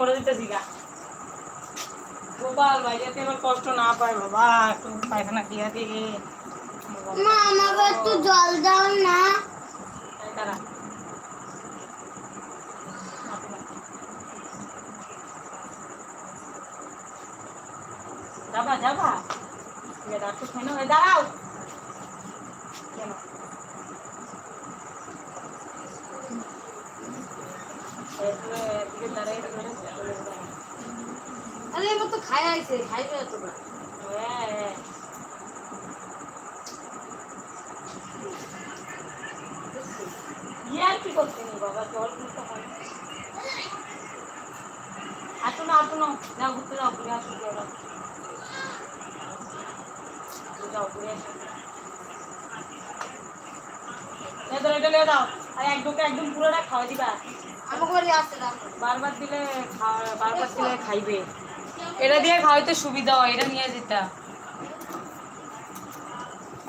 করে দিতে দিগা গোপাল ভাই যাতে এবার কষ্ট না পায় বাবা একটু পায়খানা দিয়া দিয়ে মা আমাকে একটু জল দাও না। দাঁড়া। যাবা যাবা। ডাক্তার খাই না দাঁড়াও। কেন এদিকে দাঁড়াই ধরে আরে না আসো না যাও ঘুরতে যাও এটা লিয়ে দাও আর এক একদম পুরোটা খাওয়া দিবা। আমাকে বাড়ি আসতে দাও বারবার দিলে বারবার দিলে খাইবে। এটা দিয়ে খাওয়াইতে সুবিধা হয় এটা নিয়ে যেটা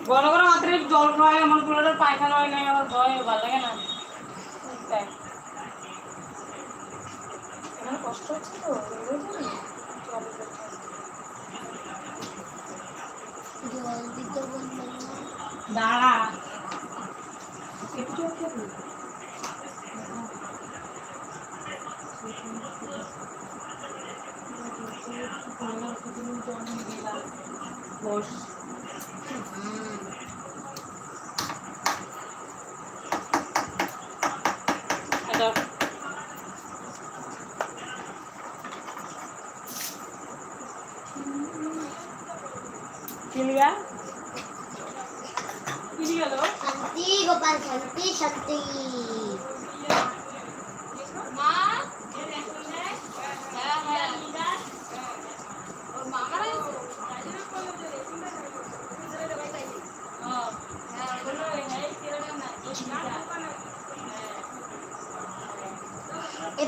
গরম গরম মাত্র জল খাওয়াই আমার পুরোটা পায়খানা হয় নাই আমার ভয় ভালো লাগে না। কষ্ট হচ্ছে তো না। দাঁড়া। একটু Boş. Hadi. Geliyor. Geliyor. Şanti,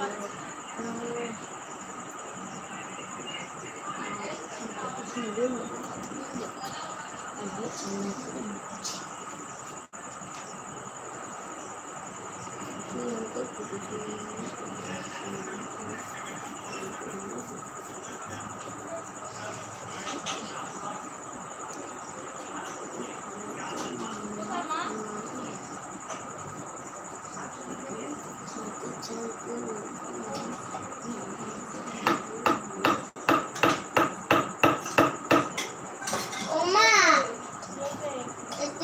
remote আমার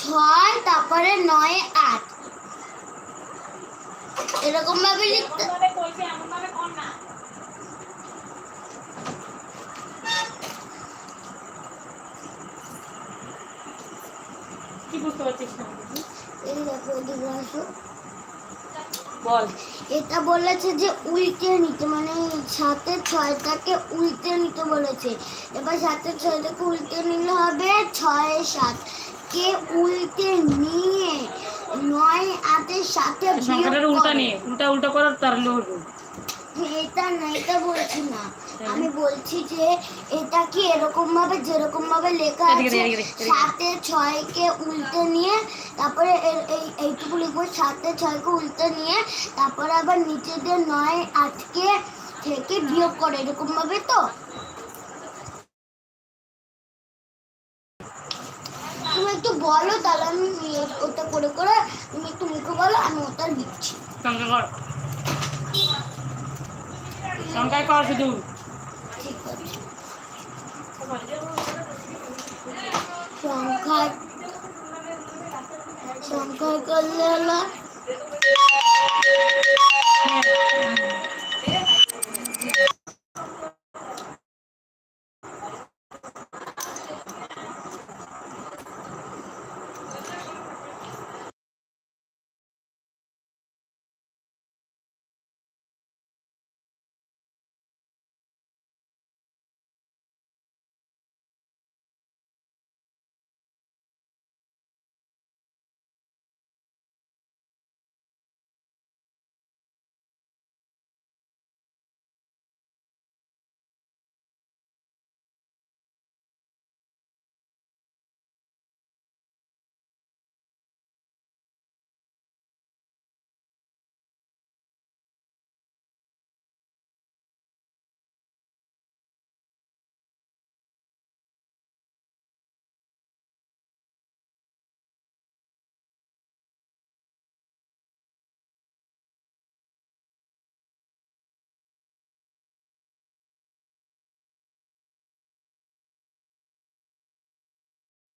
ছয় তারপরে নয় আট। এরকম ভাবে লিখতে এটা বলেছে যে উল্টে নিতে মানে সাথে ছয়টাকে উল্টে নিতে বলেছে। এবার সাথে ছয়টাকে উল্টে নিলে হবে ছয় সাত। কে উল্টে নিয়ে নয় আটের সাথে সংখ্যাটার উল্টা নিয়ে উল্টা উল্টা করার তার লোক এটা না এটা বলছি না। আমি বলছি যে এটা কি এরকম ভাবে যেরকম ভাবে লেখা আছে এদিকে। সাতে ছয়কে উল্টে নিয়ে তারপরে এই এইটুকু লিখব সাতে ছয়কে উল্টে নিয়ে তারপরে আবার নিচে দিয়ে নয় আটকে থেকে বিয়োগ করে এরকম ভাবে তো? তুমি একটু বলো তাহলে আমি ওটা করে করে তুমি একটু মুখে বলো আমি ওটা লিখছি। সংখ্যা সংখ্যায় কর শুধু। ঠিক আছে। সংখ্যায় সংখ্যায় করলে হলো